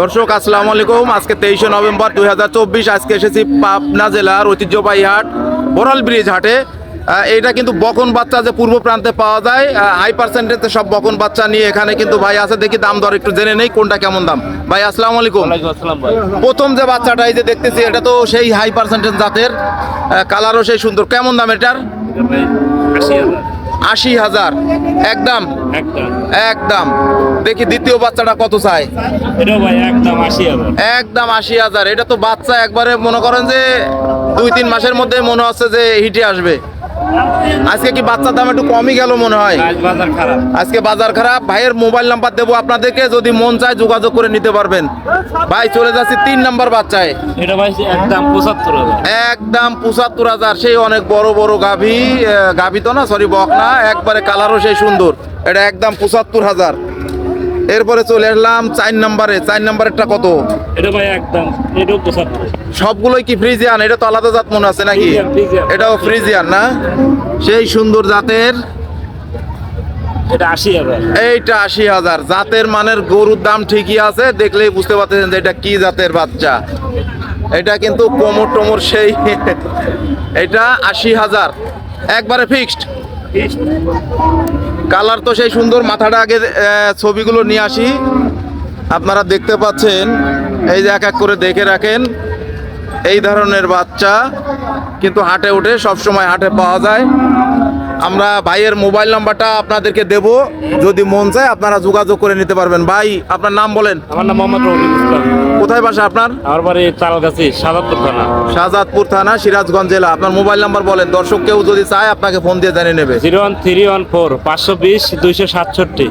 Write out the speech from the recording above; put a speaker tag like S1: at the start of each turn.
S1: দর্শক আসসালামু আলাইকুম। আজকে তেইশে নভেম্বর দু হাজার চব্বিশ। আজকে এসেছি পাবনা জেলার ঐতিহ্যবাহী হাট বড়াল ব্রিজ হাটে। এইটা কিন্তু বকন বাচ্চা যে পূর্ব প্রান্তে পাওয়া যায় হাই পার্সেন্টেজে সব বকন বাচ্চা নিয়ে এখানে কিন্তু ভাই আছে। দেখি দাম দর একটু জেনে নেই কোনটা কেমন দাম। ভাই আসসালামু আলাইকুম। প্রথম যে বাচ্চাটা এই যে দেখতেছি এটা তো সেই হাই পার্সেন্টেজ জাতের কালারও সেই সুন্দর। কেমন দাম এটার?
S2: আশি হাজার।
S1: একদম? একদম। দেখি দ্বিতীয় বাচ্চাটা কত চাই
S2: একদম আশি
S1: একদম আশি হাজার। এটা তো বাচ্চা একবারে মনে করেন যে দুই তিন মাসের মধ্যে মনে হচ্ছে যে হিটে আসবে। আজকে কি বাচ্চার দাম একটু কমই গেল মনে হয়? আজকে বাজার খারাপ। ভাইয়ের মোবাইল নাম্বার দেবো আপনাদেরকে যদি মন চায় যোগাযোগ করে নিতে পারবেন। ভাই চলে যাচ্ছি তিন নাম্বার বাচ্চায়।
S2: একদম পঁচাত্তর হাজার।
S1: সেই অনেক বড় বড় গাভী গাভী তো না সরি বক না একবারে কালারও সেই সুন্দর। এটা একদম পঁচাত্তর হাজার। এরপরে চলে আসলাম চার নাম্বারে। চার নাম্বারেরটা কত?
S2: এটা ভাই একদম এটাও
S1: সবগুলোই কি ফ্রিজিয়ান? এটা তো আলাদা জাত মনে আছে নাকি। এটাও ফ্রিজিয়ান না? সেই সুন্দর জাতের এইটা আশি হাজার। জাতের মানের গরুর দাম ঠিকই আছে দেখলেই বুঝতে পারতেছেন যে এটা কি জাতের বাচ্চা। এটা কিন্তু কোমর টোমর সেই এটা আশি হাজার। একবারে ফিক্সড কালার তো সেই সুন্দর মাথাটা আগে ছবিগুলো নিয়ে আসি। আপনারা দেখতে পাচ্ছেন, এই যে এক এক করে দেখে রাখেন। এই ধরনের বাচ্চা কিন্তু হাটে উঠে সবসময় হাটে পাওয়া যায়। আমরা ভাইয়ের মোবাইল নাম্বারটা আপনাদেরকে দেব। যদি মন চায় আপনারা যোগাযোগ করে নিতে পারবেন। ভাই আপনার নাম বলেন।
S2: আমার নাম মোহাম্মদ রবিউল ইসলাম।
S1: কোথায় বাসা আপনার?
S2: আমার বাড়ি তালগাছি সাজাদপুর থানা।
S1: শাহজাদপুর থানা সিরাজগঞ্জ জেলা। আপনার মোবাইল নাম্বার বলেন। দর্শক কেউ যদি চায় আপনাকে ফোন দিয়ে জানিয়ে নেবে।
S2: Zero one three one four পাঁচশো বিশ দুইশো সাতষট্টি।